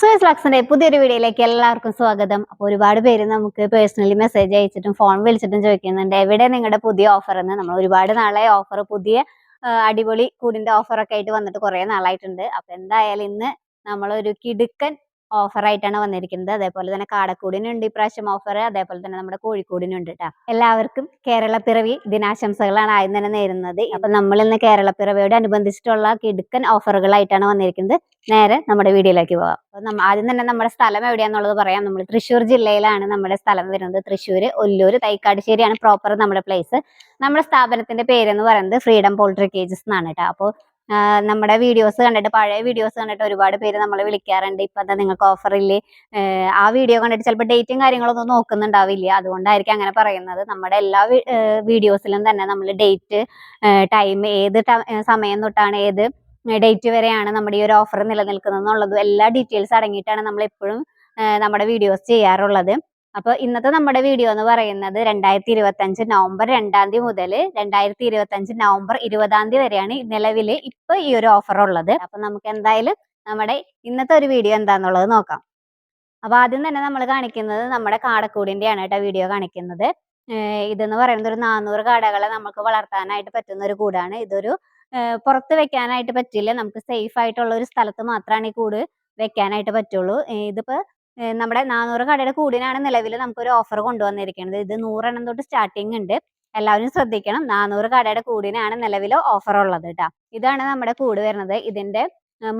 Suez ലക്സിന്റെ പുതിയൊരു വീഡിയോയിലേക്ക് എല്ലാവർക്കും സ്വാഗതം. അപ്പോൾ ഒരുപാട് പേര് നമുക്ക് പേഴ്സണലി മെസ്സേജ് അയച്ചിട്ടും ഫോൺ വിളിച്ചിട്ടും ചോദിക്കുന്നുണ്ട് എവിടെ നിങ്ങളുടെ പുതിയ ഓഫർ എന്ന്? നമ്മൾ ഒരുപാട് നാളെ ഓഫർ പുതിയ അടിപൊളി കൂടിന്റെ ഒക്കെ ആയിട്ട് വന്നിട്ട് കുറെ നാളായിട്ടുണ്ട്. അപ്പൊ എന്തായാലും ഇന്ന് നമ്മളൊരു കിടുക്കൻ ഓഫർ ആയിട്ടാണ് വന്നിരിക്കുന്നത്. അതേപോലെ തന്നെ കാടക്കൂടിനുണ്ട് ഇപ്രാവശ്യം ഓഫർ അതേപോലെ തന്നെ നമ്മുടെ കോഴിക്കോടിനുണ്ട് കേട്ടോ എല്ലാവർക്കും കേരളപ്പിറവി ദിനാശംസകളാണ് ആദ്യം തന്നെ നേരുന്നത്. അപ്പൊ നമ്മൾ ഇന്ന് കേരളപ്പിറവിയോട് അനുബന്ധിച്ചിട്ടുള്ള കിടുക്കൻ ഓഫറുകളായിട്ടാണ് വന്നിരിക്കുന്നത്. നേരെ നമ്മുടെ വീഡിയോയിലേക്ക് പോകാം. അപ്പൊ ആദ്യം തന്നെ നമ്മുടെ സ്ഥലം എവിടെയാന്നുള്ളത് പറയാം. നമ്മൾ തൃശ്ശൂർ ജില്ലയിലാണ് നമ്മുടെ സ്ഥലം വരുന്നത്. തൃശ്ശൂർ ഒല്ലൂർ തൈക്കാട്ടുശ്ശേരിയാണ് പ്രോപ്പർ നമ്മുടെ പ്ലേസ് നമ്മുടെ സ്ഥാപനത്തിന്റെ പേരെന്ന് പറയുന്നത് ഫ്രീഡം പോൾട്രി കേജസ് എന്നാണ് കേട്ടോ അപ്പോൾ നമ്മുടെ വീഡിയോസ് കണ്ടിട്ട് പഴയ വീഡിയോസ് കണ്ടിട്ട് ഒരുപാട് പേര് നമ്മളെ വിളിക്കാറുണ്ട്. ഇപ്പൊ എന്താ നിങ്ങൾക്ക് ഓഫർ ഇല്ലേ? ആ വീഡിയോ കണ്ടിട്ട് ചിലപ്പോൾ ഡേറ്റും കാര്യങ്ങളൊന്നും നോക്കുന്നുണ്ടാവില്ല. അതുകൊണ്ടായിരിക്കും അങ്ങനെ പറയുന്നത്. നമ്മുടെ എല്ലാ വീഡിയോസിലും തന്നെ നമ്മൾ ഡേറ്റ് ടൈം ഏത് സമയം തൊട്ടാണ് ഏത് ഡേറ്റ് വരെയാണ് നമ്മുടെ ഈ ഒരു ഓഫർ നിലനിൽക്കുന്നത് എന്നുള്ളതും എല്ലാ ഡീറ്റെയിൽസ് അടങ്ങിയിട്ടാണ് നമ്മൾ എപ്പോഴും നമ്മുടെ വീഡിയോസ് ചെയ്യാറുള്ളത്. അപ്പോൾ ഇന്നത്തെ നമ്മുടെ വീഡിയോ എന്ന് പറയുന്നത് രണ്ടായിരത്തി ഇരുപത്തി അഞ്ച് നവംബർ രണ്ടാം തീയതി മുതൽ രണ്ടായിരത്തി ഇരുപത്തി അഞ്ച് നവംബർ ഇരുപതാം തീയതി വരെയാണ് നിലവിൽ ഇപ്പൊ ഈ ഒരു ഓഫർ ഉള്ളത്. അപ്പൊ നമുക്ക് എന്തായാലും നമ്മുടെ ഇന്നത്തെ ഒരു വീഡിയോ എന്താന്നുള്ളത് നോക്കാം. അപ്പൊ ആദ്യം തന്നെ നമ്മൾ കാണിക്കുന്നത് നമ്മുടെ കാടക്കൂടിന്റെയാണ് കേട്ടോ വീഡിയോ കാണിക്കുന്നത്. ഇതെന്ന് പറയുന്നത് ഒരു നാനൂറ് കാടകളെ നമുക്ക് വളർത്താനായിട്ട് പറ്റുന്ന ഒരു കൂടാണ്. ഇതൊരു പുറത്ത് വെക്കാനായിട്ട് പറ്റില്ല. നമുക്ക് സേഫ് ആയിട്ടുള്ള ഒരു സ്ഥലത്ത് മാത്രമാണ് ഈ കൂട് വെക്കാനായിട്ട് പറ്റുള്ളൂ. ഇതിപ്പോൾ നമ്മുടെ നാനൂറ് കടയുടെ കൂടിനാണ് നിലവിൽ നമുക്കൊരു ഓഫർ കൊണ്ടുവന്നിരിക്കുന്നത്. ഇത് നൂറെണ്ണം തൊട്ട് സ്റ്റാർട്ടിങ് ഉണ്ട്. എല്ലാവരും ശ്രദ്ധിക്കണം. നാനൂറ് കടയുടെ കൂടിനാണ് നിലവിൽ ഓഫർ ഉള്ളത് കേട്ടോ ഇതാണ് നമ്മുടെ കൂട് വരുന്നത്. ഇതിന്റെ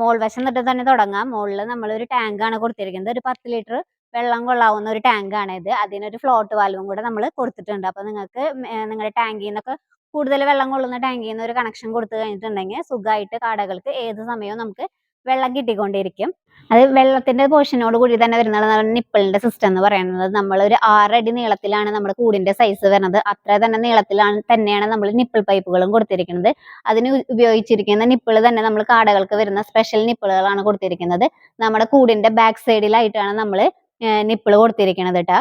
മോൾ വശം തൊട്ട് തന്നെ തുടങ്ങാം. മുകളിൽ ഒരു ടാങ്ക് ആണ് കൊടുത്തിരിക്കുന്നത്. ഒരു പത്ത് ലിറ്റർ വെള്ളം കൊള്ളാവുന്ന ഒരു ടാങ്ക് ആണ് ഇത്. അതിനൊരു ഫ്ലോട്ട് വാൽവും കൂടെ നമ്മൾ കൊടുത്തിട്ടുണ്ട്. അപ്പൊ നിങ്ങൾക്ക് നിങ്ങളുടെ ടാങ്കിൽ നിന്നൊക്കെ കൂടുതൽ വെള്ളം കൊള്ളുന്ന ടാങ്കിൽ നിന്ന് ഒരു കണക്ഷൻ കൊടുത്തു കഴിഞ്ഞിട്ടുണ്ടെങ്കിൽ സുഖമായിട്ട് കാടകൾക്ക് ഏത് സമയവും നമുക്ക് വെള്ളം കിട്ടിക്കൊണ്ടിരിക്കും. അത് വെള്ളത്തിന്റെ പോർഷനോട് കൂടി തന്നെ വരുന്നതാണ് നിപ്പിളിന്റെ സിസ്റ്റം എന്ന് പറയുന്നത് നമ്മൾ ഒരു ആറടി നീളത്തിലാണ് നമ്മുടെ കൂടിന്റെ സൈസ് വരുന്നത്. അത്ര തന്നെ നീളത്തിലാണ് തന്നെയാണ് നമ്മൾ നിപ്പിൾ പൈപ്പുകളും കൊടുത്തിരിക്കുന്നത്. അതിന് ഉപയോഗിച്ചിരിക്കുന്ന നിപ്പിൾ തന്നെ നമ്മൾ കാടകൾക്ക് വരുന്ന സ്പെഷ്യൽ നിപ്പിളുകളാണ് കൊടുത്തിരിക്കുന്നത്. നമ്മുടെ കൂടിന്റെ ബാക്ക് സൈഡിലായിട്ടാണ് നമ്മൾ നിപ്പിൾ കൊടുത്തിരിക്കുന്നത് കേട്ടോ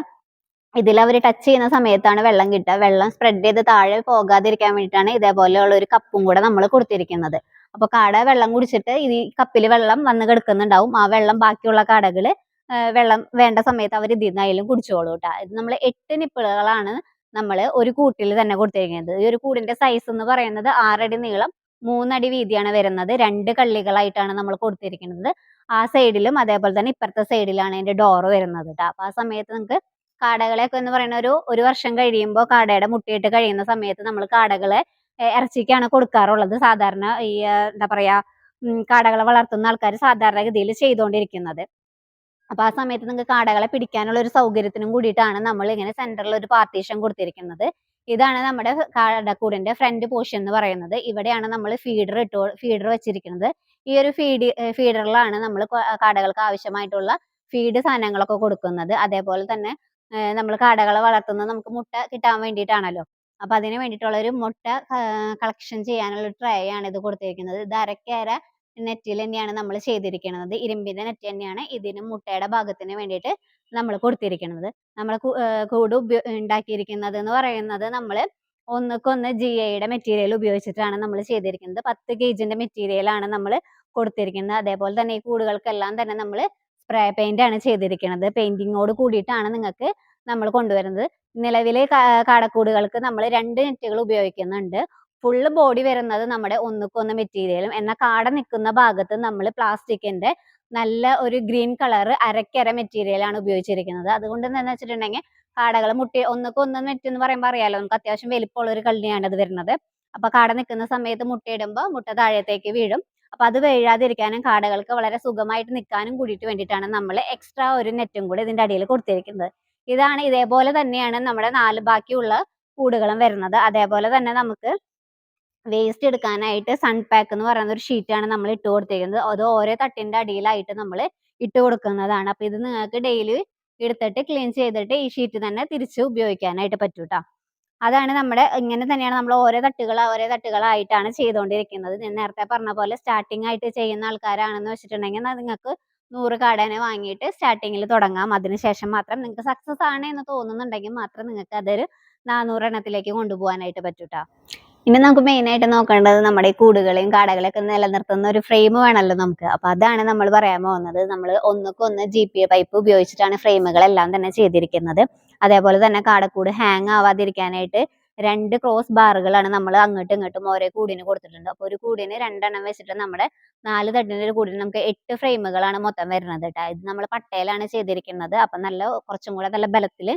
ഇതിൽ അവർ ടച്ച് ചെയ്യുന്ന സമയത്താണ് വെള്ളം കിട്ടുക. വെള്ളം സ്പ്രെഡ് ചെയ്ത് താഴെ പോകാതിരിക്കാൻ വേണ്ടിയിട്ടാണ് ഇതേപോലെയുള്ള ഒരു കപ്പും കൂടെ നമ്മൾ കൊടുത്തിരിക്കുന്നത്. അപ്പൊ കാട വെള്ളം കുടിച്ചിട്ട് ഈ കപ്പിൽ വെള്ളം വന്ന് കിടക്കുന്നുണ്ടാവും. ആ വെള്ളം ബാക്കിയുള്ള കാടകൾ വെള്ളം വേണ്ട സമയത്ത് അവർ ഇതിൽ നിന്നായാലും കുടിച്ചോളൂ കേട്ടോ ഇത് നമ്മൾ എട്ട് നിപ്പിളുകളാണ് നമ്മൾ ഒരു കൂട്ടിൽ തന്നെ കൊടുത്തിരിക്കുന്നത്. ഈ ഒരു കൂടിന്റെ സൈസ് എന്ന് പറയുന്നത് ആറടി നീളം മൂന്നടി വീതിയാണ് വരുന്നത്. രണ്ട് കള്ളികളായിട്ടാണ് നമ്മൾ കൊടുത്തിരിക്കുന്നത്. ആ സൈഡിലും അതേപോലെ തന്നെ ഇപ്പുറത്തെ സൈഡിലാണ് അതിന്റെ ഡോറ് വരുന്നത് കേട്ടോ അപ്പൊ ആ സമയത്ത് നമുക്ക് കാടകളെയൊക്കെ എന്ന് പറയുന്ന ഒരു ഒരു വർഷം കഴിയുമ്പോൾ കാടയുടെ മുട്ടയിട്ട് കഴിയുന്ന സമയത്ത് നമ്മൾ കാടകളെ ഇറച്ചിക്കാണ് കൊടുക്കാറുള്ളത്. സാധാരണ ഈ എന്താ പറയാ കാടകളെ വളർത്തുന്ന ആൾക്കാർ സാധാരണഗതിയിൽ ചെയ്തുകൊണ്ടിരിക്കുന്നത് അപ്പൊ ആ സമയത്ത് നിങ്ങൾക്ക് കാടകളെ പിടിക്കാനുള്ള ഒരു സൗകര്യത്തിനും കൂടിയിട്ടാണ് നമ്മൾ ഇങ്ങനെ സെന്ററിൽ ഒരു പാർട്ടീഷൻ കൊടുത്തിരിക്കുന്നത്. ഇതാണ് നമ്മുടെ കാടക്കൂടിന്റെ ഫ്രണ്ട് പോഷൻ എന്ന് പറയുന്നത്. ഇവിടെയാണ് നമ്മൾ ഫീഡർ ഇട്ട് ഫീഡർ വെച്ചിരിക്കുന്നത്. ഈ ഒരു ഫീഡ് ഫീഡറിലാണ് നമ്മൾ കാടകൾക്ക് ആവശ്യമായിട്ടുള്ള ഫീഡ് സാധനങ്ങളൊക്കെ കൊടുക്കുന്നത്. അതേപോലെ തന്നെ നമ്മൾ കാടകളെ വളർത്തുന്നത് നമുക്ക് മുട്ട കിട്ടാൻ വേണ്ടിയിട്ടാണല്ലോ. അപ്പൊ അതിന് വേണ്ടിയിട്ടുള്ള ഒരു മുട്ട കളക്ഷൻ ചെയ്യാനുള്ള ട്രേ ആണ് ഇത് കൊടുത്തിരിക്കുന്നത്. ഇത് അരക്കേര നെറ്റിൽ തന്നെയാണ് നമ്മൾ ചെയ്തിരിക്കുന്നത്. ഇരുമ്പിന്റെ നെറ്റ് തന്നെയാണ് ഇതിന് മുട്ടയുടെ ഭാഗത്തിന് വേണ്ടിയിട്ട് നമ്മൾ കൊടുത്തിരിക്കുന്നത്. നമ്മൾ കൂട് ഉണ്ടാക്കിയിരിക്കുന്നത് എന്ന് പറയുന്നത് നമ്മൾ ഒന്നുക്കൊന്ന് ജി ഐയുടെ മെറ്റീരിയൽ ഉപയോഗിച്ചിട്ടാണ് നമ്മൾ ചെയ്തിരിക്കുന്നത്. പത്ത് ഗേജിന്റെ മെറ്റീരിയൽ ആണ് നമ്മൾ കൊടുത്തിരിക്കുന്നത്. അതേപോലെ തന്നെ ഈ കൂടുകൾക്കെല്ലാം തന്നെ നമ്മൾ സ്പ്രേ പെയിന്റ് ആണ് ചെയ്തിരിക്കുന്നത്. പെയിന്റിങ്ങോട് കൂടിയിട്ടാണ് നിങ്ങൾക്ക് നമ്മൾ കൊണ്ടുവരുന്നത്. നിലവിലെ കാടക്കൂടുകൾക്ക് നമ്മൾ രണ്ട് നെറ്റുകൾ ഉപയോഗിക്കുന്നുണ്ട്. ഫുള്ള് ബോഡി വരുന്നത് നമ്മുടെ ഒന്നുക്കൊന്ന് മെറ്റീരിയലും. എന്നാൽ കാട നിൽക്കുന്ന ഭാഗത്ത് നമ്മൾ പ്ലാസ്റ്റിക്കിന്റെ നല്ല ഒരു ഗ്രീൻ കളർ അരക്കര മെറ്റീരിയലാണ് ഉപയോഗിച്ചിരിക്കുന്നത്. അതുകൊണ്ട് എന്താണെന്ന് വെച്ചിട്ടുണ്ടെങ്കിൽ കാടകൾ മുട്ടി ഒന്നുക്കൊന്ന് നെറ്റ് എന്ന് പറയുമ്പോൾ അറിയാലോ നമുക്ക് അത്യാവശ്യം വലിപ്പമുള്ള ഒരു കള്ളിയാണ് അത് വരുന്നത്. അപ്പൊ കാട നിൽക്കുന്ന സമയത്ത് മുട്ടയിടുമ്പോൾ മുട്ട താഴത്തേക്ക് വീഴും. അപ്പൊ അത് വീഴാതിരിക്കാനും കാടകൾക്ക് വളരെ സുഖമായിട്ട് നിൽക്കാനും കൂടിയിട്ട് വേണ്ടിയിട്ടാണ് നമ്മൾ എക്സ്ട്രാ ഒരു നെറ്റും കൂടി ഇതിന്റെ അടിയിൽ കൊടുത്തിരിക്കുന്നത്. ഇതാണ് ഇതേപോലെ തന്നെയാണ് നമ്മുടെ നാല് ബാക്കിയുള്ള കൂടുകളും വരുന്നത്. അതേപോലെ തന്നെ നമുക്ക് വേസ്റ്റ് എടുക്കാനായിട്ട് സൺ പാക്ക് എന്ന് പറയുന്ന ഒരു ഷീറ്റാണ് നമ്മൾ ഇട്ട് കൊടുത്തിരിക്കുന്നത്. അത് ഓരോ തട്ടിന്റെ അടിയിലായിട്ട് നമ്മൾ ഇട്ട് കൊടുക്കുന്നതാണ്. അപ്പൊ ഇത് നിങ്ങൾക്ക് ഡെയിലി എടുത്തിട്ട് ക്ലീൻ ചെയ്തിട്ട് ഈ ഷീറ്റ് തന്നെ തിരിച്ച് ഉപയോഗിക്കാനായിട്ട് പറ്റും അതാണ് നമ്മുടെ ഇങ്ങനെ തന്നെയാണ് നമ്മൾ ഓരോ തട്ടുകൾ ഓരോ തട്ടുകളായിട്ടാണ് ചെയ്തുകൊണ്ടിരിക്കുന്നത്. ഞാൻ നേരത്തെ പറഞ്ഞ പോലെ സ്റ്റാർട്ടിംഗ് ആയിട്ട് ചെയ്യുന്ന ആൾക്കാരാണെന്ന് വെച്ചിട്ടുണ്ടെങ്കിൽ നിങ്ങൾക്ക് നൂറ് കാടനെ വാങ്ങിയിട്ട് സ്റ്റാർട്ടിങ്ങിൽ തുടങ്ങാം. അതിനുശേഷം മാത്രം നിങ്ങൾക്ക് സക്സസ് ആണ് എന്ന് തോന്നുന്നുണ്ടെങ്കിൽ മാത്രം നിങ്ങൾക്ക് അതൊരു നാനൂറെണ്ണത്തിലേക്ക് കൊണ്ടുപോകാനായിട്ട് പറ്റൂട്ടോ. ഇനി നമുക്ക് മെയിൻ ആയിട്ട് നോക്കേണ്ടത് നമ്മുടെ ഈ കൂടുകളെയും കാടകളെയൊക്കെ നിലനിർത്തുന്ന ഒരു ഫ്രെയിം വേണമല്ലോ നമുക്ക്. അപ്പൊ അതാണ് നമ്മൾ പറയാൻ പോകുന്നത്. നമ്മൾ ഒന്നുക്കൊന്ന് ജി പി പൈപ്പ് ഉപയോഗിച്ചിട്ടാണ് ഫ്രെയിമുകളെല്ലാം തന്നെ ചെയ്തിരിക്കുന്നത്. അതേപോലെ തന്നെ കാടക്കൂട് ഹാങ് ആവാതിരിക്കാനായിട്ട് രണ്ട് ക്രോസ് ബാറുകളാണ് നമ്മൾ അങ്ങോട്ടും ഇങ്ങോട്ടും ഓരോ കൂടിന് കൊടുത്തിട്ടുണ്ട്. അപ്പോൾ ഒരു കൂടിന് രണ്ടെണ്ണം വെച്ചിട്ട് നമ്മുടെ നാല് തട്ടിന്റെ ഒരു കൂടിന് നമുക്ക് എട്ട് ഫ്രെയിമുകളാണ് മൊത്തം വരുന്നത് കേട്ടോ. ഇത് നമ്മൾ പട്ടയിലാണ് ചെയ്തിരിക്കുന്നത്. അപ്പം നല്ല കുറച്ചും കൂടെ നല്ല ബലത്തിൽ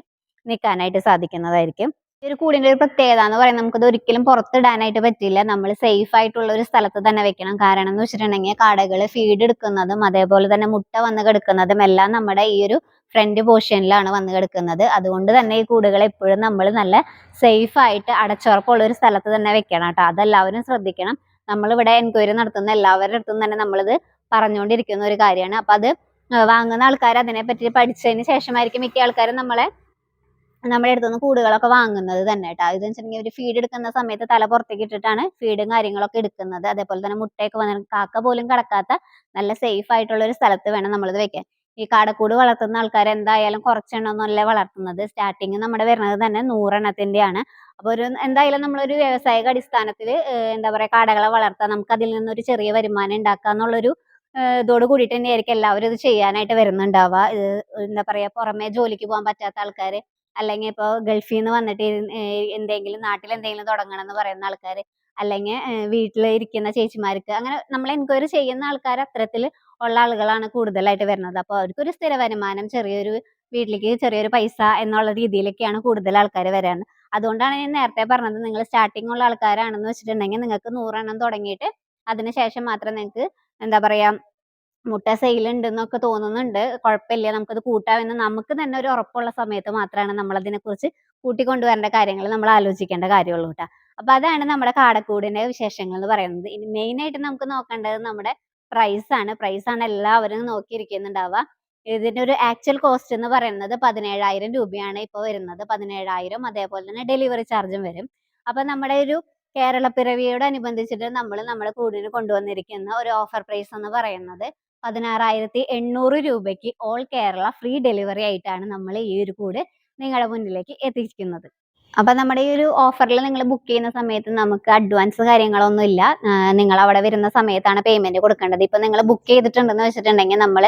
നിൽക്കാനായിട്ട് സാധിക്കുന്നതായിരിക്കും. ഒരു കൂടിന്റെ ഒരു പ്രത്യേകത എന്ന് പറയുന്നത് നമുക്കത് ഒരിക്കലും പുറത്തിടാനായിട്ട് പറ്റില്ല. നമ്മൾ സേഫ് ആയിട്ടുള്ള ഒരു സ്ഥലത്ത് തന്നെ വെക്കണം. കാരണം എന്ന് വെച്ചിട്ടുണ്ടെങ്കിൽ കാടകൾ ഫീഡ് എടുക്കുന്നതും അതേപോലെ തന്നെ മുട്ട വന്ന് കിടക്കുന്നതും എല്ലാം നമ്മുടെ ഈ ഒരു ഫ്രണ്ട് പോർഷനിലാണ് വന്ന് കിടക്കുന്നത്. അതുകൊണ്ട് തന്നെ ഈ കൂടുകൾ എപ്പോഴും നമ്മൾ നല്ല സേഫ് ആയിട്ട് അടച്ചുറപ്പുള്ള ഒരു സ്ഥലത്ത് തന്നെ വെക്കണം കേട്ടോ. അതെല്ലാവരും ശ്രദ്ധിക്കണം. നമ്മളിവിടെ എൻക്വയറി നടത്തുന്ന എല്ലാവരുടെ അടുത്തും തന്നെ നമ്മളിത് പറഞ്ഞുകൊണ്ടിരിക്കുന്ന ഒരു കാര്യമാണ്. അപ്പം അത് വാങ്ങുന്ന ആൾക്കാർ അതിനെപ്പറ്റി പഠിച്ചതിന് ശേഷമായിരിക്കും മിക്ക ആൾക്കാരും നമ്മളെ നമ്മുടെ അടുത്തുനിന്ന് കൂടുകളൊക്കെ വാങ്ങുന്നത് തന്നെ കേട്ടോ. ഇതെന്ന് വെച്ചിട്ടുണ്ടെങ്കിൽ ഒരു ഫീഡ് എടുക്കുന്ന സമയത്ത് തല പുറത്തേക്ക് ഇട്ടിട്ടാണ് ഫീഡും കാര്യങ്ങളൊക്കെ എടുക്കുന്നത്. അതേപോലെ തന്നെ മുട്ടയൊക്കെ വന്ന കാക്ക പോലും കിടക്കാത്ത നല്ല സേഫ് ആയിട്ടുള്ള ഒരു സ്ഥലത്ത് വേണം നമ്മളിത് വെക്കാൻ. ഈ കാടക്കൂട് വളർത്തുന്ന ആൾക്കാർ എന്തായാലും കുറച്ചെണ്ണമൊന്നുമല്ല വളർത്തുന്നത്. സ്റ്റാർട്ടിങ് നമ്മുടെ വരുന്നത് തന്നെ നൂറെണ്ണത്തിന്റെയാണ് അപ്പോൾ ഒരു എന്തായാലും നമ്മളൊരു വ്യാവസായിക അടിസ്ഥാനത്തിൽ എന്താ പറയുക കാടകളെ വളർത്താം നമുക്ക് അതിൽ നിന്നൊരു ചെറിയ വരുമാനം ഉണ്ടാക്കുക എന്നുള്ളൊരു ഇതോട് കൂടിയിട്ട് തന്നെയായിരിക്കും എല്ലാവരും ഇത് ചെയ്യാനായിട്ട് വരുന്നുണ്ടാവുക. എന്താ പറയുക പുറമെ ജോലിക്ക് പോകാൻ പറ്റാത്ത ആൾക്കാർ അല്ലെങ്കിൽ ഇപ്പോൾ ഗൾഫിൽ നിന്ന് വന്നിട്ട് എന്തെങ്കിലും നാട്ടിൽ എന്തെങ്കിലും തുടങ്ങണം എന്ന് പറയുന്ന ആൾക്കാർ അല്ലെങ്കിൽ വീട്ടിൽ ഇരിക്കുന്ന ചേച്ചിമാർക്ക് അങ്ങനെ നമ്മൾ എൻക്വയറി ചെയ്യുന്ന ആൾക്കാർ അത്തരത്തിൽ ഉള്ള ആളുകളാണ് കൂടുതലായിട്ട് വരുന്നത്. അപ്പോൾ അവർക്കൊരു സ്ഥിര വരുമാനം ചെറിയൊരു വീട്ടിലേക്ക് ചെറിയൊരു പൈസ എന്നുള്ള രീതിയിലൊക്കെയാണ് കൂടുതൽ ആൾക്കാർ വരാറ്. അതുകൊണ്ടാണ് ഞാൻ നേരത്തെ പറഞ്ഞത് നിങ്ങൾ സ്റ്റാർട്ടിംഗ് ഉള്ള ആൾക്കാരാണെന്ന് വെച്ചിട്ടുണ്ടെങ്കിൽ നിങ്ങൾക്ക് നൂറെണ്ണം തുടങ്ങിയിട്ട് അതിനുശേഷം മാത്രം നിങ്ങൾക്ക് എന്താ പറയുക മുട്ട സെയിൽ ഉണ്ടെന്നൊക്കെ തോന്നുന്നുണ്ട്. കുഴപ്പമില്ല. നമുക്കത് കൂട്ടാമെന്ന് നമുക്ക് തന്നെ ഒരു ഉറപ്പുള്ള സമയത്ത് മാത്രമാണ് നമ്മൾ അതിനെക്കുറിച്ച് കൂട്ടിക്കൊണ്ടുവരേണ്ട കാര്യങ്ങൾ നമ്മൾ ആലോചിക്കേണ്ട കാര്യമുള്ളൂ കേട്ടോ. അപ്പൊ അതാണ് നമ്മുടെ കാടക്കൂടിന്റെ വിശേഷങ്ങൾ എന്ന് പറയുന്നത്. ഇനി മെയിൻ ആയിട്ട് നമുക്ക് നോക്കേണ്ടത് നമ്മുടെ പ്രൈസ് ആണ്. പ്രൈസ് ആണ് എല്ലാവരും നോക്കിയിരിക്കുന്നുണ്ടാവുക. ഇതിന്റെ ഒരു ആക്ച്വൽ കോസ്റ്റ് എന്ന് പറയുന്നത് പതിനേഴായിരം രൂപയാണ് ഇപ്പോൾ വരുന്നത്. പതിനേഴായിരം അതേപോലെ തന്നെ ഡെലിവറി ചാർജും വരും. അപ്പൊ നമ്മുടെ ഒരു കേരളപ്പിറവിയോടനുബന്ധിച്ചിട്ട് നമ്മൾ നമ്മുടെ കൂടിന് കൊണ്ടുവന്നിരിക്കുന്ന ഒരു ഓഫർ പ്രൈസ് എന്ന് പറയുന്നത് പതിനാറായിരത്തി എണ്ണൂറ് രൂപയ്ക്ക് ഓൾ കേരള ഫ്രീ ഡെലിവറി ആയിട്ടാണ് നമ്മൾ ഈ ഒരു കൂട് നിങ്ങളുടെ മുന്നിലേക്ക് എത്തിക്കുന്നത് അപ്പൊ നമ്മുടെ ഈ ഒരു ഓഫറിൽ നിങ്ങൾ ബുക്ക് ചെയ്യുന്ന സമയത്ത് നമുക്ക് അഡ്വാൻസ് കാര്യങ്ങളൊന്നും ഇല്ല. നിങ്ങൾ അവിടെ വരുന്ന സമയത്താണ് പേയ്മെന്റ് കൊടുക്കേണ്ടത്. ഇപ്പൊ നിങ്ങൾ ബുക്ക് ചെയ്തിട്ടുണ്ടെന്ന് വെച്ചിട്ടുണ്ടെങ്കിൽ നമ്മൾ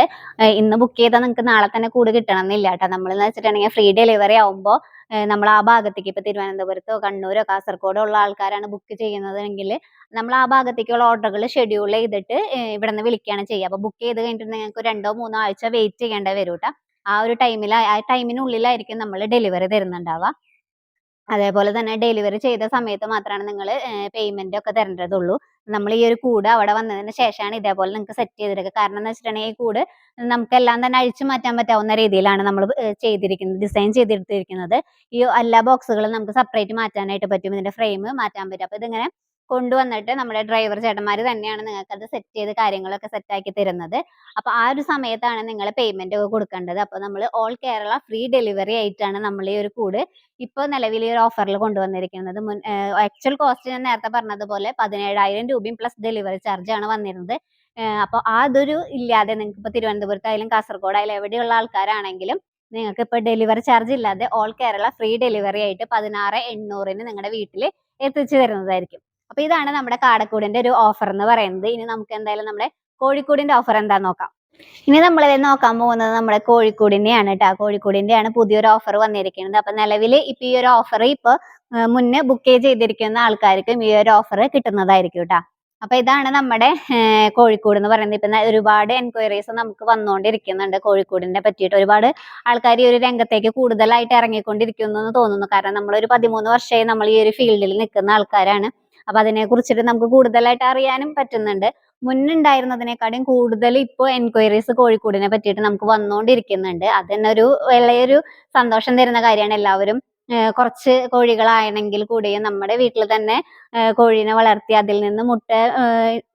ഇന്ന് ബുക്ക് ചെയ്താൽ നിങ്ങൾക്ക് നാളെ തന്നെ കൂട് കിട്ടണം എന്നില്ല കേട്ടോ. നമ്മൾ എന്ന് വെച്ചിട്ടുണ്ടെങ്കിൽ ഫ്രീ ഡെലിവറി ആവുമ്പോൾ നമ്മൾ ആ ഭാഗത്തേക്ക് ഇപ്പൊ തിരുവനന്തപുരത്തോ കണ്ണൂരോ കാസർഗോഡോ ഉള്ള ആൾക്കാരാണ് ബുക്ക് ചെയ്യുന്നതെങ്കിൽ നമ്മൾ ആ ഭാഗത്തേക്കുള്ള ഓർഡറുകൾ ഷെഡ്യൂൾ ചെയ്തിട്ട് ഇവിടെ നിന്ന് വിളിക്കുകയാണ് ചെയ്യുക. അപ്പൊ ബുക്ക് ചെയ്ത് കഴിഞ്ഞിട്ടുണ്ടെങ്കിൽ നിങ്ങൾക്ക് രണ്ടോ മൂന്നോ ആഴ്ച വെയിറ്റ് ചെയ്യേണ്ടി വരും കേട്ടോ ആ ഒരു ടൈമിൽ ആ ടൈമിനുള്ളിലായിരിക്കും നമ്മൾ ഡെലിവറി തരുന്നുണ്ടാവുക. അതേപോലെ തന്നെ ഡെലിവറി ചെയ്ത സമയത്ത് മാത്രമാണ് നിങ്ങൾ പേയ്മെന്റ് ഒക്കെ തരേണ്ടതുള്ളൂ. നമ്മൾ ഈ ഒരു കൂട് അവിടെ വന്നതിന് ശേഷമാണ് ഇതേപോലെ നിങ്ങൾക്ക് സെറ്റ് ചെയ്തിരിക്കുക കാരണം എന്ന് വെച്ചിട്ടുണ്ടെങ്കിൽ ഈ കൂട് നമുക്ക് എല്ലാം തന്നെ അഴിച്ചു മാറ്റാൻ പറ്റാവുന്ന രീതിയിലാണ് നമ്മൾ ചെയ്തിരിക്കുന്നത് ഡിസൈൻ ചെയ്തെടുത്തിരിക്കുന്നത് ഈ എല്ലാ ബോക്സുകളും നമുക്ക് സെപ്പറേറ്റ് മാറ്റാനായിട്ട് പറ്റും ഇതിന്റെ ഫ്രെയിം മാറ്റാൻ പറ്റും. അപ്പോൾ ഇതിങ്ങനെ കൊണ്ടുവന്നിട്ട് നമ്മുടെ ഡ്രൈവർ ചേട്ടന്മാർ തന്നെയാണ് നിങ്ങൾക്ക് അത് സെറ്റ് ചെയ്ത് കാര്യങ്ങളൊക്കെ സെറ്റ് ആക്കി തരുന്നത്. അപ്പോൾ ആ ഒരു സമയത്താണ് നിങ്ങൾ പേയ്മെന്റ് ഒക്കെ കൊടുക്കേണ്ടത്. അപ്പോൾ നമ്മൾ ഓൾ കേരള ഫ്രീ ഡെലിവറി ആയിട്ടാണ് നമ്മൾ ഈ ഒരു കൂട് ഇപ്പോൾ നിലവിൽ ഈ ഒരു ഓഫറിൽ കൊണ്ടുവന്നിരിക്കുന്നത്. മുൻ ആക്ച്വൽ കോസ്റ്റ് ഞാൻ നേരത്തെ പറഞ്ഞതുപോലെ പതിനേഴായിരം രൂപയും പ്ലസ് ഡെലിവറി ചാർജ് ആണ് വന്നിരുന്നത്. അപ്പോൾ അതൊരു ഇല്ലാതെ നിങ്ങൾക്ക് ഇപ്പോൾ തിരുവനന്തപുരത്തായാലും കാസർഗോഡായാലും എവിടെയുള്ള ആൾക്കാരാണെങ്കിലും നിങ്ങൾക്ക് ഇപ്പോൾ ഡെലിവറി ചാർജ് ഇല്ലാതെ ഓൾ കേരള ഫ്രീ ഡെലിവറി ആയിട്ട് പതിനാറ് എണ്ണൂറിന് നിങ്ങളുടെ വീട്ടിൽ എത്തിച്ചു തരുന്നതായിരിക്കും. അപ്പൊ ഇതാണ് നമ്മുടെ കാടക്കൂടിന്റെ ഒരു ഓഫർ എന്ന് പറയുന്നത്. ഇനി നമുക്ക് എന്തായാലും നമ്മുടെ കോഴിക്കൂടിന്റെ ഓഫർ എന്താ നോക്കാം. ഇനി നമ്മൾ നോക്കാൻ പോകുന്നത് നമ്മുടെ കോഴിക്കോടിന്റെയാണ് കേട്ടോ കോഴിക്കൂടിന്റെയാണ് പുതിയൊരു ഓഫർ വന്നിരിക്കുന്നത്. അപ്പൊ നിലവിൽ ഇപ്പൊ ഈ ഒരു ഓഫർ ഇപ്പൊ മുന്നേ ബുക്ക് ചെയ്തിരിക്കുന്ന ആൾക്കാർക്കും ഈ ഒരു ഓഫർ കിട്ടുന്നതായിരിക്കും കേട്ടോ അപ്പൊ ഇതാണ് നമ്മുടെ കോഴിക്കോട് എന്ന് പറയുന്നത്. ഇപ്പൊ ഒരുപാട് എൻക്വയറീസ് നമുക്ക് വന്നുകൊണ്ടിരിക്കുന്നുണ്ട് കോഴിക്കോടിനെ പറ്റിയിട്ട്. ഒരുപാട് ആൾക്കാർ ഈ ഒരു രംഗത്തേക്ക് കൂടുതലായിട്ട് ഇറങ്ങിക്കൊണ്ടിരിക്കുന്നു എന്ന് തോന്നുന്നു. കാരണം നമ്മൾ ഒരു പതിമൂന്ന് വർഷമായി നമ്മൾ ഈ ഒരു ഫീൽഡിൽ നിൽക്കുന്ന ആൾക്കാരാണ്. അപ്പൊ അതിനെ കുറിച്ചിട്ട് നമുക്ക് കൂടുതലായിട്ട് അറിയാനും പറ്റുന്നുണ്ട്. മുന്നുണ്ടായിരുന്നതിനെക്കാളും കൂടുതൽ ഇപ്പോൾ എൻക്വയറീസ് കോഴിക്കോടിനെ പറ്റിയിട്ട് നമുക്ക് വന്നുകൊണ്ടിരിക്കുന്നുണ്ട് അത് തന്നെ ഒരു വലിയൊരു സന്തോഷം തരുന്ന കാര്യമാണ്. എല്ലാവരും കുറച്ച് കോഴികളാണെങ്കിൽ കൂടിയും നമ്മുടെ വീട്ടിൽ തന്നെ കോഴീനെ വളർത്തി അതിൽ നിന്ന് മുട്ട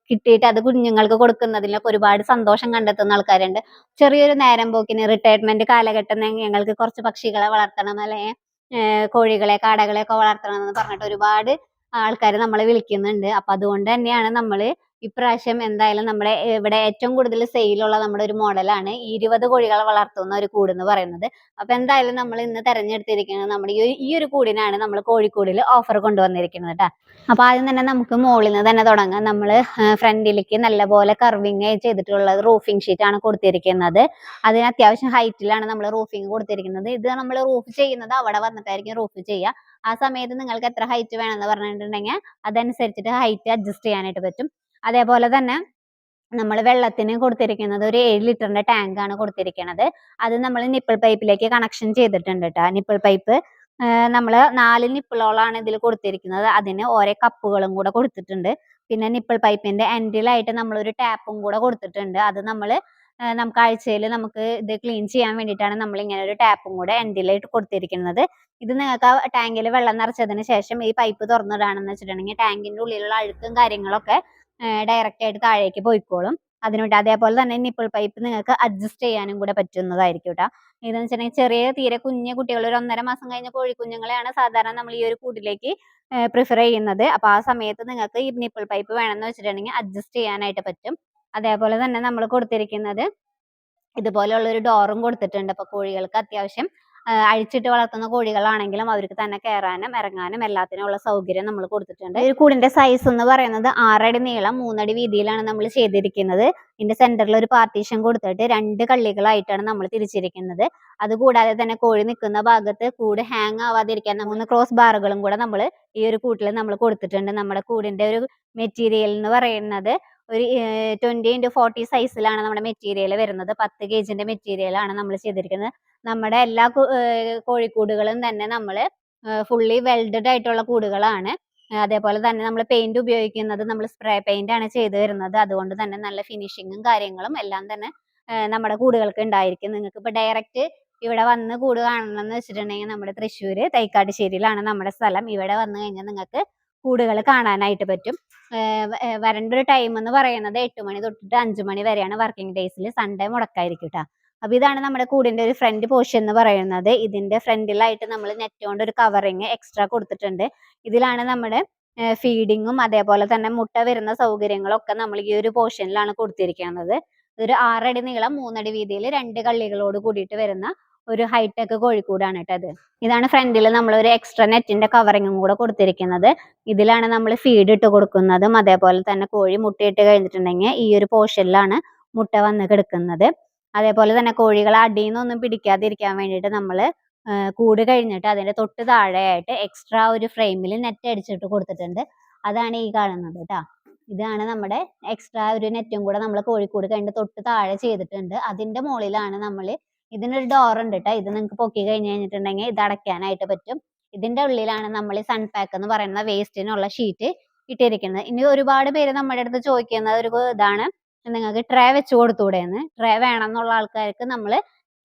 കിട്ടിയിട്ട് അത് കുഞ്ഞുങ്ങൾക്ക് കൊടുക്കുന്നതിലൊക്കെ ഒരുപാട് സന്തോഷം കണ്ടെത്തുന്ന ആൾക്കാരുണ്ട്. ചെറിയൊരു നേരം പോക്കിന് റിട്ടയർമെന്റ് കാലഘട്ടം ഞങ്ങൾക്ക് കുറച്ച് പക്ഷികളെ വളർത്തണം അല്ലെങ്കിൽ കോഴികളെ കാടകളെ ഒക്കെ വളർത്തണം എന്ന് പറഞ്ഞിട്ട് ഒരുപാട് ആൾക്കാർ നമ്മളെ വിളിക്കുന്നുണ്ട്. അപ്പൊ അതുകൊണ്ട് തന്നെയാണ് നമ്മൾ ഇപ്രാവശ്യം എന്തായാലും നമ്മുടെ ഇവിടെ ഏറ്റവും കൂടുതൽ സെയിലുള്ള നമ്മുടെ ഒരു മോഡലാണ് ഇരുപത് കോഴികളെ വളർത്തുന്ന ഒരു കൂട് എന്ന് പറയുന്നത്. അപ്പൊ എന്തായാലും നമ്മൾ ഇന്ന് തെരഞ്ഞെടുത്തിരിക്കുന്നത് നമ്മുടെ ഈ ഒരു- കൂടിനാണ് നമ്മൾ കോഴിക്കോടിൽ ഓഫർ കൊണ്ടുവന്നിരിക്കുന്നത് കേട്ടോ അപ്പൊ ആദ്യം തന്നെ നമുക്ക് മുകളിൽ നിന്ന് തന്നെ തുടങ്ങാം. നമ്മൾ ഫ്രണ്ടിലേക്ക് നല്ലപോലെ കർവിങ് ചെയ്തിട്ടുള്ളത് റൂഫിംഗ് ഷീറ്റ് ആണ് കൊടുത്തിരിക്കുന്നത്. അതിന് അത്യാവശ്യം ഹൈറ്റിലാണ് നമ്മൾ റൂഫിംഗ് കൊടുത്തിരിക്കുന്നത്. ഇത് നമ്മൾ റൂഫ് ചെയ്യുന്നത് അവിടെ വന്നിട്ടായിരിക്കും റൂഫ് ചെയ്യുക. ആ സമയത്ത് നിങ്ങൾക്ക് എത്ര ഹൈറ്റ് വേണമെന്ന് പറഞ്ഞിട്ടുണ്ടെങ്കിൽ അതനുസരിച്ചിട്ട് ഹൈറ്റ് അഡ്ജസ്റ്റ് ചെയ്യാനായിട്ട് പറ്റും. അതേപോലെ തന്നെ നമ്മൾ വെള്ളത്തിന് കൊടുത്തിരിക്കുന്നത് ഒരു ഏഴ് ലിറ്ററിന്റെ ടാങ്ക് ആണ് കൊടുത്തിരിക്കുന്നത് അത് നമ്മൾ നിപ്പിൾ പൈപ്പിലേക്ക് കണക്ഷൻ ചെയ്തിട്ടുണ്ട് കേട്ടോ നിപ്പിൾ പൈപ്പ് നമ്മൾ നാല് നിപ്പിളോളാണ് ഇതിൽ കൊടുത്തിരിക്കുന്നത്. അതിന് ഓരോ കപ്പുകളും കൂടെ കൊടുത്തിട്ടുണ്ട്. പിന്നെ നിപ്പിൾ പൈപ്പിന്റെ എൻഡിലായിട്ട് നമ്മൾ ഒരു ടാപ്പും കൂടെ കൊടുത്തിട്ടുണ്ട്. അത് നമ്മൾ നമുക്ക് ആഴ്ചയിൽ നമുക്ക് ഇത് ക്ലീൻ ചെയ്യാൻ വേണ്ടിയിട്ടാണ് നമ്മൾ ഇങ്ങനെ ഒരു ടാപ്പും കൂടെ എൻഡിലായിട്ട് കൊടുത്തിരിക്കുന്നത്. ഇത് നിങ്ങൾക്ക് ആ ടാങ്കിൽ വെള്ളം നിറച്ചതിന് ശേഷം ഈ പൈപ്പ് തുറന്നിടാണെന്ന് വെച്ചിട്ടുണ്ടെങ്കിൽ ടാങ്കിന്റെ ഉള്ളിലുള്ള അഴുക്കും കാര്യങ്ങളൊക്കെ ഡയറക്റ്റ് ആയിട്ട് താഴേക്ക് പോയിക്കോളും. അതിനുവേണ്ടി അതേപോലെ തന്നെ നിപ്പിൾ പൈപ്പ് നിങ്ങൾക്ക് അഡ്ജസ്റ്റ് ചെയ്യാനും കൂടെ പറ്റുന്നതായിരിക്കും കേട്ടോ ഇതെന്ന് വെച്ചിട്ടുണ്ടെങ്കിൽ ചെറിയ തീരെ കുഞ്ഞു കുട്ടികൾ ഒരു ഒന്നര മാസം കഴിഞ്ഞ കോഴിക്കുഞ്ഞുങ്ങളെയാണ് സാധാരണ നമ്മൾ ഈ ഒരു കൂട്ടിലേക്ക് പ്രിഫർ ചെയ്യുന്നത്. അപ്പോൾ ആ സമയത്ത് നിങ്ങൾക്ക് ഈ നിപ്പിൾ പൈപ്പ് വേണമെന്ന് വെച്ചിട്ടുണ്ടെങ്കിൽ അഡ്ജസ്റ്റ് ചെയ്യാനായിട്ട് പറ്റും. അതേപോലെ തന്നെ നമ്മൾ കൊടുത്തിരിക്കുന്നത് ഇതുപോലെയുള്ള ഒരു ഡോറും കൊടുത്തിട്ടുണ്ട്. അപ്പോൾ കോഴികൾക്ക് അത്യാവശ്യം അഴിച്ചിട്ട് വളർത്തുന്ന കോഴികളാണെങ്കിലും അവർക്ക് തന്നെ കയറാനും ഇറങ്ങാനും എല്ലാത്തിനും ഉള്ള സൗകര്യം നമ്മൾ കൊടുത്തിട്ടുണ്ട്. ഒരു കൂടിന്റെ സൈസ് എന്ന് പറയുന്നത് ആറടി നീളം മൂന്നടി വീതിയിലാണ് നമ്മൾ ചെയ്തിരിക്കുന്നത്. ഇതിന്റെ സെന്ററിൽ ഒരു പാർട്ടീഷൻ കൊടുത്തിട്ട് രണ്ട് കള്ളികളായിട്ടാണ് നമ്മൾ തിരിച്ചിരിക്കുന്നത്. അതുകൂടാതെ തന്നെ കോഴി നിൽക്കുന്ന ഭാഗത്ത് കൂട് ഹാങ് ആവാതിരിക്കാൻ മൂന്ന് ക്രോസ് ബാറുകളും കൂടെ നമ്മൾ ഈ ഒരു കൂട്ടിൽ നമ്മൾ കൊടുത്തിട്ടുണ്ട്. നമ്മുടെ കൂടിന്റെ ഒരു മെറ്റീരിയൽ എന്ന് പറയുന്നത് ഒരു ട്വന്റി ഇന്റു ഫോർട്ടി സൈസിലാണ് നമ്മുടെ മെറ്റീരിയൽ വരുന്നത്. പത്ത് കേജിന്റെ മെറ്റീരിയൽ ആണ് നമ്മൾ ചെയ്തിരിക്കുന്നത്. നമ്മുടെ എല്ലാ കോഴിക്കൂടുകളും തന്നെ നമ്മൾ ഫുള്ളി വെൽഡഡ് ആയിട്ടുള്ള കൂടുകളാണ്. അതേപോലെ തന്നെ നമ്മൾ പെയിന്റ് ഉപയോഗിക്കുന്നത് നമ്മൾ സ്പ്രേ പെയിന്റ് ആണ് ചെയ്തു വരുന്നത്. അതുകൊണ്ട് തന്നെ നല്ല ഫിനിഷിങ്ങും കാര്യങ്ങളും എല്ലാം തന്നെ നമ്മുടെ കൂടുകൾക്ക് ഉണ്ടായിരിക്കും. നിങ്ങൾക്ക് ഇപ്പൊ ഡയറക്റ്റ് ഇവിടെ വന്ന് കൂട് കാണണം എന്ന് വെച്ചിട്ടുണ്ടെങ്കിൽ നമ്മുടെ തൃശ്ശൂര് തൈക്കാട്ടുശ്ശേരിയിലാണ് നമ്മുടെ സ്ഥലം. ഇവിടെ വന്നു കഴിഞ്ഞാൽ നിങ്ങൾക്ക് കൂടുകൾ കാണാനായിട്ട് പറ്റും. വരേണ്ട ഒരു ടൈം എന്ന് പറയുന്നത് എട്ട് മണി തൊട്ടിട്ട് അഞ്ചു മണി വരെയാണ് വർക്കിംഗ് ഡേയ്സിൽ സൺഡേ മുടക്കായിരിക്കും കേട്ടോ അപ്പൊ ഇതാണ് നമ്മുടെ കൂടിന്റെ ഒരു ഫ്രണ്ട് പോർഷൻ എന്ന് പറയുന്നത്. ഇതിന്റെ ഫ്രണ്ടിലായിട്ട് നമ്മൾ നെറ്റ് കൊണ്ട് ഒരു കവറിങ് എക്സ്ട്രാ കൊടുത്തിട്ടുണ്ട്. ഇതിലാണ് നമ്മുടെ ഫീഡിങ്ങും അതേപോലെ തന്നെ മുട്ട വരുന്ന സൗകര്യങ്ങളൊക്കെ നമ്മൾ ഈ ഒരു പോർഷനിലാണ് കൊടുത്തിരിക്കുന്നത്. ഇതൊരു ആറടി നീളം മൂന്നടി വീതിയിൽ രണ്ട് കള്ളികളോട് കൂടിയിട്ട് വരുന്ന ഒരു ഹൈടെക് കോഴിക്കൂടാണ് കേട്ടത് ഇതാണ് ഫ്രണ്ടിൽ നമ്മൾ ഒരു എക്സ്ട്രാ നെറ്റിന്റെ കവറിങ്ങും കൂടെ കൊടുത്തിരിക്കുന്നത്. ഇതിലാണ് നമ്മൾ ഫീഡ് ഇട്ട് കൊടുക്കുന്നതും അതേപോലെ തന്നെ കോഴി മുട്ടയിട്ട് കഴിഞ്ഞിട്ടുണ്ടെങ്കിൽ ഈ ഒരു പോർഷനിലാണ് മുട്ട വന്ന് കിടക്കുന്നത്. അതേപോലെ തന്നെ കോഴികളെ അടിയിൽ നിന്നൊന്നും പിടിക്കാതിരിക്കാൻ വേണ്ടിയിട്ട് നമ്മൾ കൂട് കഴിഞ്ഞിട്ട് അതിന്റെ തൊട്ട് താഴെയായിട്ട് എക്സ്ട്രാ ഒരു ഫ്രെയിമിൽ നെറ്റ് അടിച്ചിട്ട് കൊടുത്തിട്ടുണ്ട്. അതാണ് ഈ കാണുന്നത് കേട്ടോ ഇതാണ് നമ്മുടെ എക്സ്ട്രാ ഒരു നെറ്റും കൂടെ നമ്മൾ കോഴിക്കൂട് കഴിഞ്ഞ് തൊട്ട് താഴെ ചെയ്തിട്ടുണ്ട്. അതിന്റെ മുകളിലാണ് നമ്മൾ ഇതിനൊരു ഡോർ ഉണ്ട് കേട്ടോ ഇത് നിങ്ങൾക്ക് പൊക്കി കഴിഞ്ഞ് കഴിഞ്ഞിട്ടുണ്ടെങ്കിൽ ഇത് അടയ്ക്കാനായിട്ട് പറ്റും. ഇതിന്റെ ഉള്ളിലാണ് നമ്മൾ ഈ സൺപാക്ക് എന്ന് പറയുന്ന വേസ്റ്റിനുള്ള ഷീറ്റ് ഇട്ടിരിക്കുന്നത്. ഇനി ഒരുപാട് പേര് നമ്മുടെ അടുത്ത് ചോദിക്കുന്ന ഒരു ഇതാണ്. നിങ്ങൾക്ക് ട്രേ വെച്ച് കൊടുത്തൂടെ എന്ന് ട്രേ വേണം എന്നുള്ള ആൾക്കാർക്ക് നമ്മൾ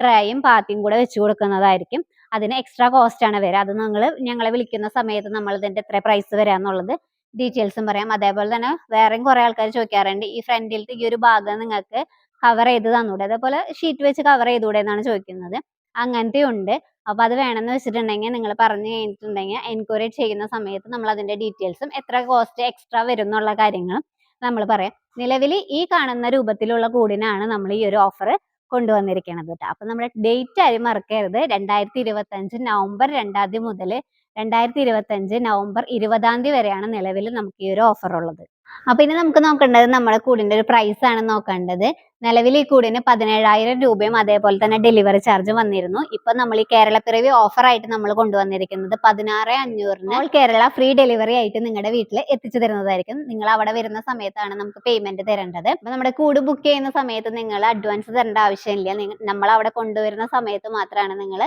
ട്രേയും പാത്തിയും കൂടെ വെച്ച് കൊടുക്കുന്നതായിരിക്കും. അതിന് എക്സ്ട്രാ കോസ്റ്റ് ആണ് വരിക അത് നിങ്ങൾ ഞങ്ങളെ വിളിക്കുന്ന സമയത്ത് നമ്മൾ ഇതിന്റെ എത്ര പ്രൈസ് വരാന്നുള്ളത് ഡീറ്റെയിൽസും പറയാം. അതേപോലെ തന്നെ വേറെയും കുറെ ആൾക്കാർ ചോദിക്കാറുണ്ട്. ഈ ഫ്രണ്ടിലത്തെ ഈ ഒരു ഭാഗം നിങ്ങൾക്ക് കവർ ചെയ്ത് തന്നൂടെ. അതേപോലെ ഷീറ്റ് വെച്ച് കവർ ചെയ്തൂടെ എന്നാണ് ചോദിക്കുന്നത്. അങ്ങനത്തെ ഉണ്ട്. അപ്പൊ അത് വേണമെന്ന് വെച്ചിട്ടുണ്ടെങ്കിൽ നിങ്ങൾ പറഞ്ഞു കഴിഞ്ഞിട്ടുണ്ടെങ്കിൽ എൻക്വയറി ചെയ്യുന്ന സമയത്ത് നമ്മൾ അതിന്റെ ഡീറ്റെയിൽസും എത്ര കോസ്റ്റ് എക്സ്ട്രാ വരും എന്നുള്ള കാര്യങ്ങളും നമ്മൾ പറയാം. നിലവിൽ ഈ കാണുന്ന രൂപത്തിലുള്ള കൂടിനാണ് നമ്മൾ ഈ ഒരു ഓഫർ കൊണ്ടുവന്നിരിക്കുന്നത് കേട്ടോ. അപ്പൊ നമ്മുടെ ഡേറ്റ് ആരും മറക്കരുത്. രണ്ടായിരത്തി ഇരുപത്തി അഞ്ച് നവംബർ രണ്ടാം തീയതി മുതൽ രണ്ടായിരത്തി ഇരുപത്തി അഞ്ച് നവംബർ ഇരുപതാം തീയതി വരെയാണ് നിലവിൽ നമുക്ക് ഈ ഒരു ഓഫർ ഉള്ളത്. അപ്പൊ ഇനി നമുക്ക് നോക്കേണ്ടത് നമ്മുടെ കൂടിന്റെ ഒരു പ്രൈസ് ആണ് നോക്കേണ്ടത്. നിലവിൽ ഈ കൂടിന് പതിനേഴായിരം രൂപയും അതേപോലെ തന്നെ ഡെലിവറി ചാർജ് വന്നിരുന്നു. ഇപ്പൊ നമ്മൾ ഈ കേരളപ്പിറവി ഓഫർ ആയിട്ട് നമ്മൾ കൊണ്ടുവന്നിരിക്കുന്നത് പതിനാറ് അഞ്ഞൂറിന് കേരള ഫ്രീ ഡെലിവറി ആയിട്ട് നിങ്ങളുടെ വീട്ടിൽ എത്തിച്ചു തരുന്നതായിരിക്കും. നിങ്ങൾ അവിടെ വരുന്ന സമയത്താണ് നമുക്ക് പേയ്മെന്റ് തരേണ്ടത്. അപ്പൊ നമ്മുടെ കൂട് ബുക്ക് ചെയ്യുന്ന സമയത്ത് നിങ്ങൾ അഡ്വാൻസ് തരേണ്ട ആവശ്യമില്ല. നമ്മൾ അവിടെ കൊണ്ടുവരുന്ന സമയത്ത് മാത്രമാണ് നിങ്ങൾ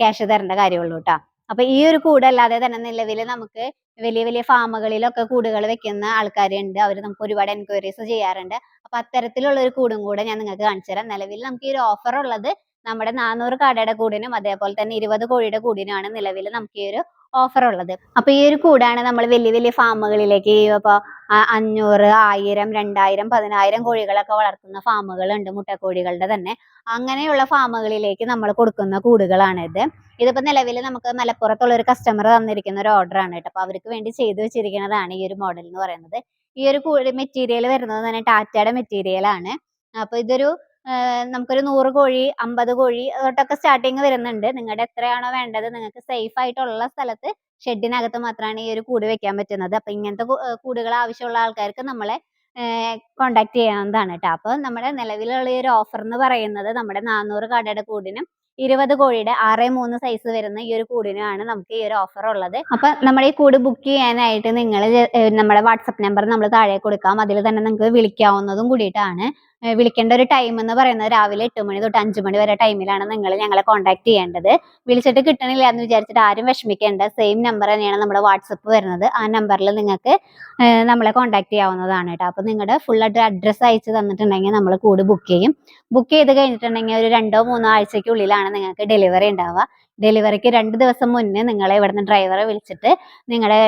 ക്യാഷ് തരേണ്ട കാര്യമുള്ളൂ കേട്ടോ അപ്പൊ ഈ ഒരു കൂടല്ലാതെ തന്നെ നിലവിൽ നമുക്ക് വലിയ വലിയ ഫാമുകളിലൊക്കെ കൂടുകൾ വെക്കുന്ന ആൾക്കാരുണ്ട്. അവർ നമുക്ക് ഒരുപാട് എൻക്വയറീസ് ചെയ്യാറുണ്ട്. അപ്പൊ അത്തരത്തിലുള്ള ഒരു കൂടും കൂടെ ഞാൻ നിങ്ങൾക്ക് കാണിച്ചു തരാം. നിലവിൽ നമുക്ക് ഈ ഒരു ഓഫർ ഉള്ളത് നമ്മുടെ നാനൂറ് കാടയുടെ കൂടിനും അതേപോലെ തന്നെ ഇരുപത് കോഴിയുടെ കൂടിനുമാണ് നിലവിൽ നമുക്ക് ഈ ഒരു ഓഫർ ഉള്ളത്. അപ്പൊ ഈ ഒരു കൂടാണ് നമ്മൾ വലിയ വലിയ ഫാമുകളിലേക്ക് ഇപ്പൊ ആ അഞ്ഞൂറ് ആയിരം രണ്ടായിരം പതിനായിരം കോഴികളൊക്കെ വളർത്തുന്ന ഫാമുകളുണ്ട് മുട്ടക്കോഴികളുടെ തന്നെ. അങ്ങനെയുള്ള ഫാമുകളിലേക്ക് നമ്മൾ കൊടുക്കുന്ന കൂടുകളാണിത് ഇതിപ്പോ നിലവിൽ നമുക്ക് മലപ്പുറത്തുള്ള ഒരു കസ്റ്റമർ തന്നിരിക്കുന്ന ഒരു ഓർഡർ ആണ് കേട്ടോ. അപ്പൊ അവർക്ക് വേണ്ടി ചെയ്തു വെച്ചിരിക്കുന്നതാണ് ഈ ഒരു മോഡൽ എന്ന് പറയുന്നത്. ഈ ഒരു മെറ്റീരിയൽ വരുന്നത് തന്നെ ടാറ്റയുടെ മെറ്റീരിയൽ ആണ്. അപ്പൊ ഇതൊരു നമുക്കൊരു നൂറ് കോഴി അമ്പത് കോഴി തൊട്ടൊക്കെ സ്റ്റാർട്ടിങ് വരുന്നുണ്ട്. നിങ്ങളുടെ എത്രയാണോ വേണ്ടത് നിങ്ങൾക്ക് സേഫ് ആയിട്ടുള്ള സ്ഥലത്ത് ഷെഡിനകത്ത് മാത്രമാണ് ഈ ഒരു കൂട് വെക്കാൻ പറ്റുന്നത്. അപ്പൊ ഇങ്ങനത്തെ കൂടുകൾ ആവശ്യമുള്ള ആൾക്കാർക്ക് നമ്മളെ കോണ്ടാക്ട് ചെയ്യാവുന്നതാണ് കേട്ടോ അപ്പോൾ നമ്മുടെ നിലവിലുള്ള ഈ ഒരു ഓഫർ എന്ന് പറയുന്നത് നമ്മുടെ നാനൂറ് കടയുടെ കൂടിനും ഇരുപത് കോഴിയുടെ ആറ് മൂന്ന് സൈസ് വരുന്ന ഈ ഒരു കൂടിനാണ് നമുക്ക് ഈ ഒരു ഓഫർ ഉള്ളത്. അപ്പൊ നമ്മുടെ ഈ കൂട് ബുക്ക് ചെയ്യാനായിട്ട് നിങ്ങൾ നമ്മുടെ വാട്സപ്പ് നമ്പർ നമ്മൾ താഴെ കൊടുക്കാം. അതിൽ തന്നെ നിങ്ങൾക്ക് വിളിക്കാവുന്നതും കൂടിയിട്ടാണ്. വിളിക്കേണ്ട ഒരു ടൈം എന്ന് പറയുന്നത് രാവിലെ എട്ട് മണി തൊട്ട് അഞ്ച് മണി വരെ ടൈമിലാണ് നിങ്ങൾ ഞങ്ങളെ കോൺടാക്ട് ചെയ്യേണ്ടത്. വിളിച്ചിട്ട് കിട്ടണില്ല എന്ന് വിചാരിച്ചിട്ട് ആരും വിഷമിക്കേണ്ട. സെയിം നമ്പർ തന്നെയാണ് നമ്മുടെ വാട്സപ്പ് വരുന്നത്. ആ നമ്പറിൽ നിങ്ങൾക്ക് നമ്മളെ കോൺടാക്ട് ചെയ്യാവുന്നതാണ് കേട്ടോ. അപ്പോൾ നിങ്ങളുടെ ഫുൾ അഡ്രസ്സ് അയച്ചു തന്നിട്ടുണ്ടെങ്കിൽ നമ്മൾ കൂട് ബുക്ക് ചെയ്യും. ബുക്ക് ചെയ്ത് കഴിഞ്ഞിട്ടുണ്ടെങ്കിൽ ഒരു രണ്ടോ മൂന്നോ ആഴ്ചയ്ക്കുള്ളിലാണ് നിങ്ങൾക്ക് ഡെലിവറി ഉണ്ടാവുക. ഡെലിവറിക്ക് രണ്ട് ദിവസം മുന്നേ നിങ്ങളെ ഇവിടുന്ന് ഡ്രൈവറെ വിളിച്ചിട്ട് നിങ്ങളുടെ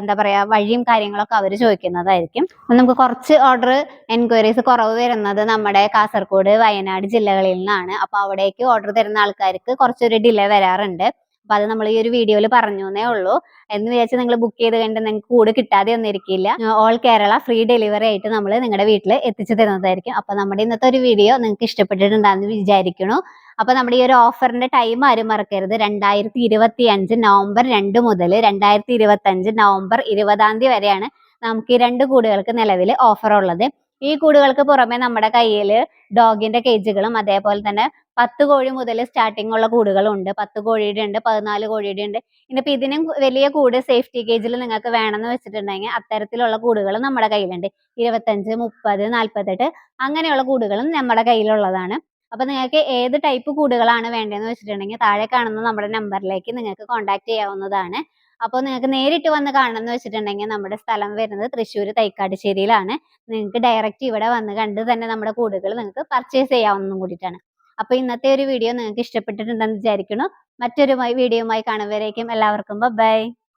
എന്താ പറയാ വഴിയും കാര്യങ്ങളൊക്കെ അവർ ചോദിക്കുന്നതായിരിക്കും. നമുക്ക് കുറച്ച് ഓർഡർ എൻക്വയറീസ് കുറവ് വരുന്നത് നമ്മുടെ കാസർഗോഡ് വയനാട് ജില്ലകളിൽ നിന്നാണ്. അപ്പൊ അവിടേക്ക് ഓർഡർ തരുന്ന ആൾക്കാർക്ക് കുറച്ചൊരു ഡിലേ വരാറുണ്ട്. അപ്പൊ അത് നമ്മൾ ഈ ഒരു വീഡിയോയിൽ പറഞ്ഞു എന്നേ ഉള്ളൂ. എന്ന് വിചാരിച്ച് നിങ്ങൾ ബുക്ക് ചെയ്ത് കഴിഞ്ഞിട്ട് നിങ്ങൾക്ക് കൂടെ കിട്ടാതെ ഒന്നും ഇരിക്കില്ല ഓൾ കേരള ഫ്രീ ഡെലിവറി ആയിട്ട് നമ്മൾ നിങ്ങളുടെ വീട്ടിൽ എത്തിച്ചു തരുന്നതായിരിക്കും. അപ്പൊ നമ്മുടെ ഇന്നത്തെ ഒരു വീഡിയോ നിങ്ങൾക്ക് ഇഷ്ടപ്പെട്ടിട്ടുണ്ടാകുന്ന വിചാരിക്കുന്നു. അപ്പൊ നമ്മുടെ ഈ ഒരു ഓഫറിന്റെ ടൈം ആരും മറക്കരുത്. രണ്ടായിരത്തി ഇരുപത്തി അഞ്ച് നവംബർ രണ്ട് മുതൽ രണ്ടായിരത്തി ഇരുപത്തി അഞ്ച് നവംബർ ഇരുപതാം തീയതി വരെയാണ് നമുക്ക് ഈ രണ്ട് കൂടുകൾക്ക് നിലവിൽ ഓഫർ ഉള്ളത്. ഈ കൂടുകൾക്ക് പുറമെ നമ്മുടെ കയ്യിൽ ഡോഗിന്റെ കേജുകളും അതേപോലെ തന്നെ പത്ത് കോഴി മുതൽ സ്റ്റാർട്ടിംഗ് ഉള്ള കൂടുകളും ഉണ്ട് പത്ത് കോഴിയുടെ ഉണ്ട് പതിനാല് കോഴിയുടെ ഉണ്ട്. ഇനിയിപ്പോ ഇതിനും വലിയ കൂട് സേഫ്റ്റി കേജിൽ നിങ്ങൾക്ക് വേണമെന്ന് വെച്ചിട്ടുണ്ടെങ്കിൽ അത്തരത്തിലുള്ള കൂടുകൾ നമ്മുടെ കയ്യിലുണ്ട്. ഇരുപത്തഞ്ച് മുപ്പത് നാൽപ്പത്തെട്ട് അങ്ങനെയുള്ള കൂടുകളും നമ്മുടെ കയ്യിലുള്ളതാണ്. അപ്പൊ നിങ്ങൾക്ക് ഏത് ടൈപ്പ് കൂടുകളാണ് വേണ്ടതെന്ന് വെച്ചിട്ടുണ്ടെങ്കിൽ താഴെ കാണുന്ന നമ്മുടെ നമ്പറിലേക്ക് നിങ്ങൾക്ക് കോൺടാക്ട് ചെയ്യാവുന്നതാണ്. അപ്പോൾ നിങ്ങൾക്ക് നേരിട്ട് വന്ന് കാണണം എന്ന് വെച്ചിട്ടുണ്ടെങ്കിൽ നമ്മുടെ സ്ഥലം വരുന്നത് തൃശ്ശൂർ തൈക്കാട്ടുശ്ശേരിയിലാണ്. നിങ്ങൾക്ക് ഡയറക്റ്റ് ഇവിടെ വന്ന് കണ്ട് തന്നെ നമ്മുടെ കൂടുകൾ നിങ്ങൾക്ക് പർച്ചേസ് ചെയ്യാവുന്നതും കൂടിയിട്ടാണ്. അപ്പൊ ഇന്നത്തെ ഒരു വീഡിയോ നിങ്ങൾക്ക് ഇഷ്ടപ്പെട്ടിട്ടുണ്ടെന്ന് വിചാരിക്കുന്നു. മറ്റൊരു വീഡിയോയുമായി കാണുമ്പോഴേക്കും എല്ലാവർക്കും ബൈ